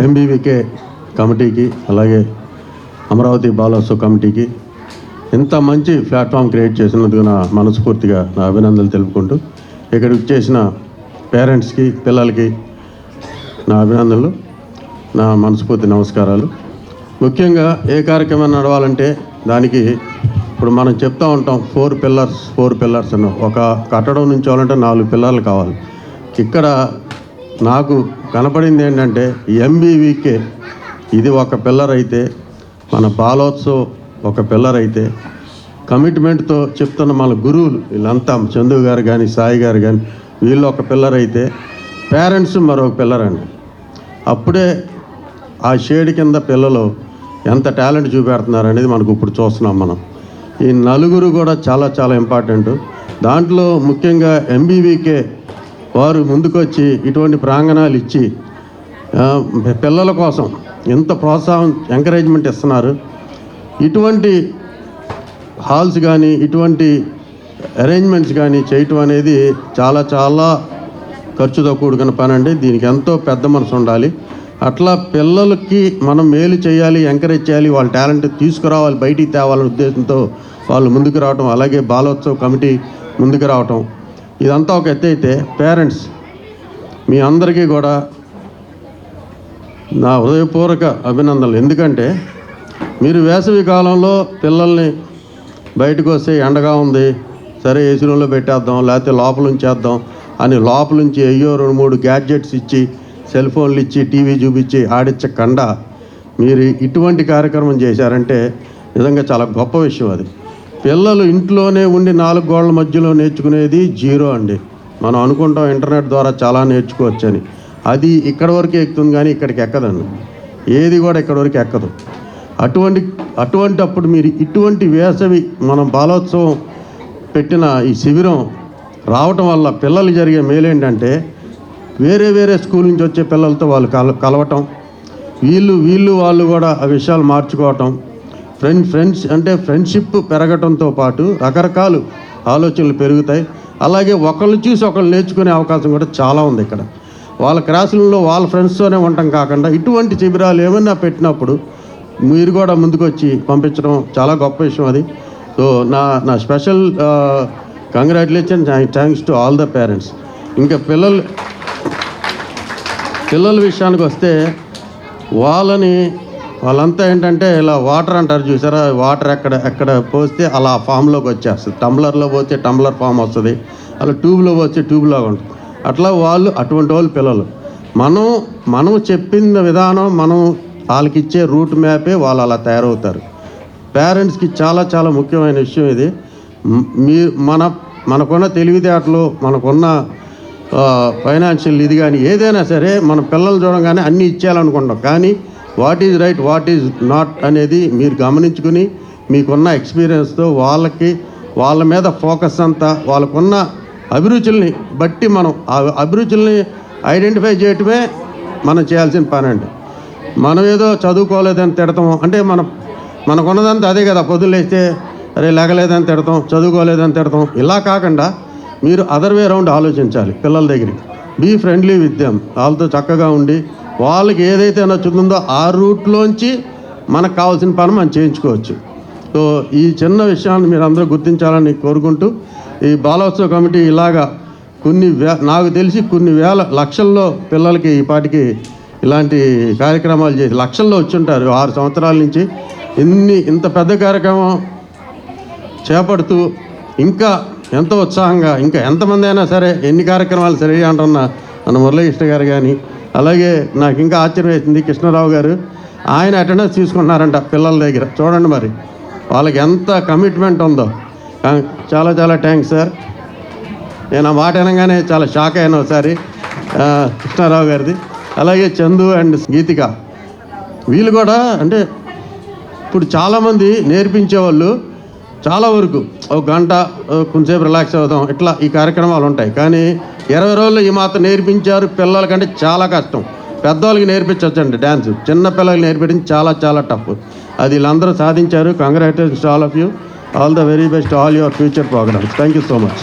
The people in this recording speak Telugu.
ఎంబీవీకే కమిటీకి అలాగే అమరావతి బాలోత్సవ కమిటీకి ఇంత మంచి ప్లాట్ఫామ్ క్రియేట్ చేసినందుకు నా మనస్ఫూర్తిగా నా అభినందనలు తెలుపుకుంటూ ఇక్కడికి చేసిన పేరెంట్స్కి పిల్లలకి నా అభినందనలు నా మనస్ఫూర్తి నమస్కారాలు. ముఖ్యంగా ఏ కార్యక్రమం నడవాలంటే దానికి ఇప్పుడు మనం చెప్తా ఉంటాం ఫోర్ పిల్లర్స్ ఫోర్ పిల్లర్స్ అని. ఒక కట్టడం నుంచి నుంచోవాలంటే నాలుగు పిల్లర్లు కావాలి. ఇక్కడ నాకు కనపడింది ఏంటంటే ఎంబీవీకే ఇది ఒక పిల్లర్ అయితే మన బాలోత్సవ్ ఒక పిల్లర్ అయితే కమిట్మెంట్తో చెప్తున్న మన గురువులు వీళ్ళంతా చందు గారు కానీ సాయి గారు కానీ వీళ్ళు ఒక పిల్లర్ అయితే పేరెంట్స్ మరొక పిల్లర్ అండి అప్పుడే ఆ షేడ్ కింద పిల్లలు ఎంత టాలెంట్ చూపెడుతున్నారు అనేది మనకు ఇప్పుడు చూస్తున్నాం మనం. ఈ నలుగురు కూడా చాలా చాలా ఇంపార్టెంట్. దాంట్లో ముఖ్యంగా ఎంబీవీకే వారు ముందుకొచ్చి ఇటువంటి ప్రాంగణాలు ఇచ్చి పిల్లల కోసం ఎంత ప్రోత్సాహం ఎంకరేజ్మెంట్ ఇస్తున్నారు. ఇటువంటి హాల్స్ కానీ ఇటువంటి అరేంజ్మెంట్స్ కానీ చేయటం అనేది చాలా చాలా ఖర్చుతో కూడుకున్న పని అండి దీనికి ఎంతో పెద్ద మనసు ఉండాలి. అట్లా పిల్లలకి మనం మేలు చేయాలి ఎంకరేజ్ చేయాలి వాళ్ళ టాలెంట్ తీసుకురావాలి బయటికి తేవాలనే ఉద్దేశంతో వాళ్ళు ముందుకు రావటం అలాగే బాలోత్సవ్ కమిటీ ముందుకు రావటం ఇదంతా ఒక ఎత్తు అయితే పేరెంట్స్ మీ అందరికీ కూడా నా హృదయపూర్వక అభినందనలు. ఎందుకంటే మీరు వేసవి కాలంలో పిల్లల్ని బయటకు వస్తే ఎండగా ఉంది సరే ఏసీ రూమ్లో పెట్టేద్దాం లేకపోతే లోపల ఉంచేద్దాం అని లోపల నుంచి అయ్యో రెండు మూడు గ్యాడ్జెట్స్ ఇచ్చి సెల్ ఫోన్లు ఇచ్చి టీవీ చూపించి ఆడించకుండా మీరు ఇటువంటి కార్యక్రమం చేశారంటే నిజంగా చాలా గొప్ప విషయం అది. పిల్లలు ఇంట్లోనే ఉండి నాలుగు గోడల మధ్యలో నేర్చుకునేది జీరో అండి. మనం అనుకుంటాం ఇంటర్నెట్ ద్వారా చాలా నేర్చుకోవచ్చని అది ఇక్కడ వరకు ఎక్కుతుంది కానీ ఇక్కడికి ఎక్కదండి. ఏది కూడా ఇక్కడ వరకు ఎక్కదు. అటువంటి అటువంటి అప్పుడు మీరు ఇటువంటి వేసవి మనం బాలోత్సవం పెట్టిన ఈ శిబిరం రావటం వల్ల పిల్లలు జరిగే మేలేంటంటే వేరే వేరే స్కూల్ నుంచి వచ్చే పిల్లలతో వాళ్ళు కల కలవటం. వీళ్ళు వీళ్ళు వాళ్ళు కూడా ఆ విషయాలు మార్చుకోవటం. ఫ్రెండ్ ఫ్రెండ్స్ అంటే ఫ్రెండ్షిప్ పెరగటంతో పాటు రకరకాల ఆలోచనలు పెరుగుతాయి. అలాగే ఒకళ్ళు చూసి ఒకళ్ళు నేర్చుకునే అవకాశం కూడా చాలా ఉంది ఇక్కడ. వాళ్ళ క్లాసులలో వాళ్ళ ఫ్రెండ్స్తోనే ఉండటం కాకుండా ఇటువంటి శిబిరాలు ఏమైనా పెట్టినప్పుడు మీరు కూడా ముందుకొచ్చి పంపించడం చాలా గొప్ప విషయం అది. సో నా నా special congratulation thanks to all the parents. ఇంకా పిల్లలు పిల్లల విషయానికి వస్తే వాళ్ళని వాళ్ళంతా ఏంటంటే ఇలా వాటర్ అంటారు చూసారా? వాటర్ ఎక్కడ ఎక్కడ పోస్తే అలా ఫామ్లోకి వచ్చేస్తుంది. టంబ్లర్లో పోతే టంబ్లర్ ఫామ్ వస్తుంది. అలా ట్యూబ్లో పోతే ట్యూబ్లో ఉంటుంది. అట్లా వాళ్ళు అటువంటి వాళ్ళు పిల్లలు. మనం మనం చెప్పిన విధానం మనం వాళ్ళకి ఇచ్చే రూట్ మ్యాపే వాళ్ళు అలా తయారవుతారు. పేరెంట్స్కి చాలా చాలా ముఖ్యమైన విషయం ఇది. మీ మన మనకున్న తెలివితేటలు మనకున్న ఫైనాన్షియల్ ఇది కానీ ఏదైనా సరే మన పిల్లలు చూడగానే అన్నీ ఇచ్చేయాలనుకుంటాం. కానీ what is right what is not అనేది మీరు గమనించుకుని మీకున్న ఎక్స్పీరియన్స్తో వాళ్ళకి వాళ్ళ మీద ఫోకస్ అంతా వాళ్ళకున్న అభిరుచుల్ని బట్టి మనం ఆ అభిరుచుల్ని ఐడెంటిఫై చేయటమే మనం చేయాల్సిన పని అండి మనం ఏదో చదువుకోలేదని తిడతాము అంటే మనం మనకున్నదంతా అదే కదా పొద్దులేస్తే అరే లేగలేదని తిడతాం చదువుకోలేదని తిడతాం. ఇలా కాకుండా మీరు అదర్ వే రౌండ్ ఆలోచించాలి పిల్లల దగ్గరికి. Be friendly with them. వాళ్ళతో చక్కగా ఉండి వాళ్ళకి ఏదైతే నచ్చుతుందో ఆ రూట్లోంచి మనకు కావాల్సిన పని మనం చేయించుకోవచ్చు. సో ఈ చిన్న విషయాన్ని మీరు అందరూ గుర్తించాలని కోరుకుంటూ ఈ బాలోత్సవ కమిటీ ఇలాగా కొన్ని వే నాకు తెలిసి కొన్ని వేల లక్షల్లో పిల్లలకి ఈ పాటికి ఇలాంటి కార్యక్రమాలు చేసి లక్షల్లో వచ్చుంటారు ఆరు సంవత్సరాల నుంచి. ఇన్ని ఇంత పెద్ద కార్యక్రమం చేపడుతూ ఇంకా ఎంతో ఉత్సాహంగా ఇంకా ఎంతమంది అయినా సరే ఎన్ని కార్యక్రమాలు సరే అంటున్నా మన మురళీకృష్ణ గారు కానీ అలాగే నాకు ఇంకా ఆశ్చర్యం వేసింది కృష్ణారావు గారు. ఆయన అటెండెన్స్ తీసుకుంటున్నారంట పిల్లల దగ్గర. చూడండి మరి. వాళ్ళకి ఎంత కమిట్మెంట్ ఉందో. చాలా చాలా థ్యాంక్స్ సార్ నేను ఆ మాట అనగానే చాలా షాక్ అయిన ఒకసారి కృష్ణారావు గారిది. అలాగే చందు అండ్ గీతిక. వీళ్ళు కూడా అంటే ఇప్పుడు చాలామంది నేర్పించేవాళ్ళు చాలా వరకు ఒక గంట కొంచెంసేపు రిలాక్స్ అవుదాం. ఇట్లా ఈ కార్యక్రమాలు ఉంటాయి. కానీ ఇరవై రోజుల్లో ఈ మాత్రం నేర్పించారు పిల్లలకంటే చాలా కష్టం. పెద్దవాళ్ళకి నేర్పించవచ్చండి డ్యాన్స్. చిన్న పిల్లలకి నేర్పించడం చాలా చాలా టఫ్ అది వీళ్ళందరూ సాధించారు. Congratulations all of you all the very best all your future programmes thank you so much